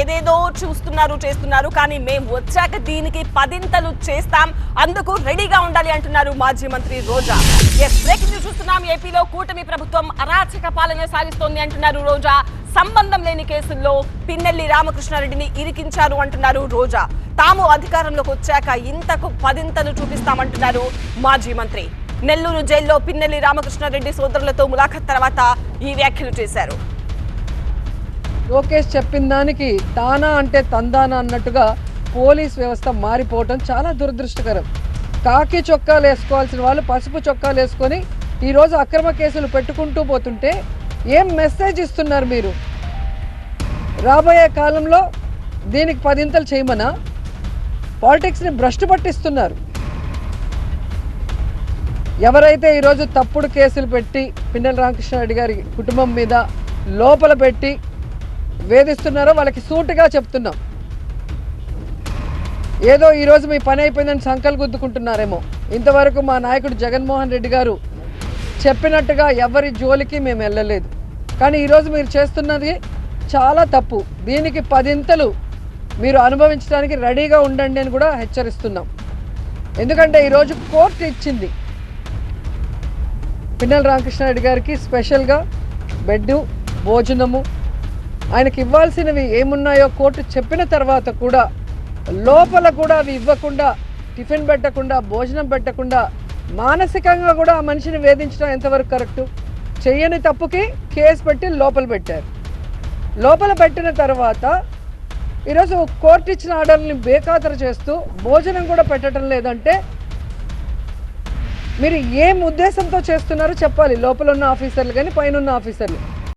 ఏదేదో చూస్తున్నారు చేస్తున్నారు కానీ మేము వచ్చాక దీనికి పదింతలు చేస్తాం. అందుకు రెడీగా ఉండాలి అంటున్నారు మాజీ మంత్రి రోజా. ఎస్ బ్రేకింగ్ న్యూస్ చూస్తున్నాం. ఏపీలో కూటమి ప్రభుత్వం అరాచక పాలన సాగిస్తోంది అంటున్నారు రోజా. సంబంధం లేని కేసుల్లో పిన్నెల్లి రామకృష్ణారెడ్డిని ఇరికించారు అంటున్నారు రోజా. తాము అధికారంలోకి వచ్చాక ఇంతకు పదింతలు చూపిస్తామంటున్నారు మాజీ మంత్రి. నెల్లూరు జైల్లో పిన్నెల్లి రామకృష్ణారెడ్డి సోదరులతో ములాఖత్ తర్వాత ఈ వ్యాఖ్యలు చేశారు. లోకేష్ చెప్పిన దానికి తానా అంటే తందానా అన్నట్టుగా పోలీస్ వ్యవస్థ మారిపోవటం చాలా దురదృష్టకరం. కాకి చొక్కాలు వేసుకోవాల్సిన వాళ్ళు పసుపు చొక్కాలు వేసుకొని ఈరోజు అక్రమ కేసులు పెట్టుకుంటూ పోతుంటే ఏం మెసేజ్ ఇస్తున్నారు మీరు? రాబోయే కాలంలో దీనికి పదింతలు చేయమనా? పాలిటిక్స్ని భ్రష్టు పట్టిస్తున్నారు. ఎవరైతే ఈరోజు తప్పుడు కేసులు పెట్టి పిన్నెల రామకృష్ణారెడ్డి గారి కుటుంబం మీద లోపల పెట్టి వేధిస్తున్నారో వాళ్ళకి సూటుగా చెప్తున్నాం. ఏదో ఈరోజు మీ పని అయిపోయిందని సంకల్ గుద్దుకుంటున్నారేమో. ఇంతవరకు మా నాయకుడు జగన్మోహన్ రెడ్డి గారు చెప్పినట్టుగా ఎవరి జోలికి మేము వెళ్ళలేదు. కానీ ఈరోజు మీరు చేస్తున్నది చాలా తప్పు. దీనికి పదింతలు మీరు అనుభవించడానికి రెడీగా ఉండండి అని కూడా హెచ్చరిస్తున్నాం. ఎందుకంటే ఈరోజు కోర్టు ఇచ్చింది. పిన్నెల రామకృష్ణారెడ్డి గారికి స్పెషల్గా బెడ్ భోజనము ఆయనకి ఇవ్వాల్సినవి ఏమున్నాయో కోర్టు చెప్పిన తర్వాత కూడా లోపల కూడా అవి ఇవ్వకుండా టిఫిన్ పెట్టకుండా భోజనం పెట్టకుండా మానసికంగా కూడా ఆ మనిషిని వేధించడం ఎంతవరకు కరెక్టు? చెయ్యని తప్పుకి కేసు పెట్టి లోపల పెట్టారు. లోపల పెట్టిన తర్వాత ఈరోజు కోర్టు ఇచ్చిన ఆర్డర్ని బేఖాతరు చేస్తూ భోజనం కూడా పెట్టడం లేదంటే మీరు ఏం ఉద్దేశంతో చేస్తున్నారో చెప్పాలి. లోపల ఉన్న ఆఫీసర్లు కానీ పైన ఉన్న ఆఫీసర్లు.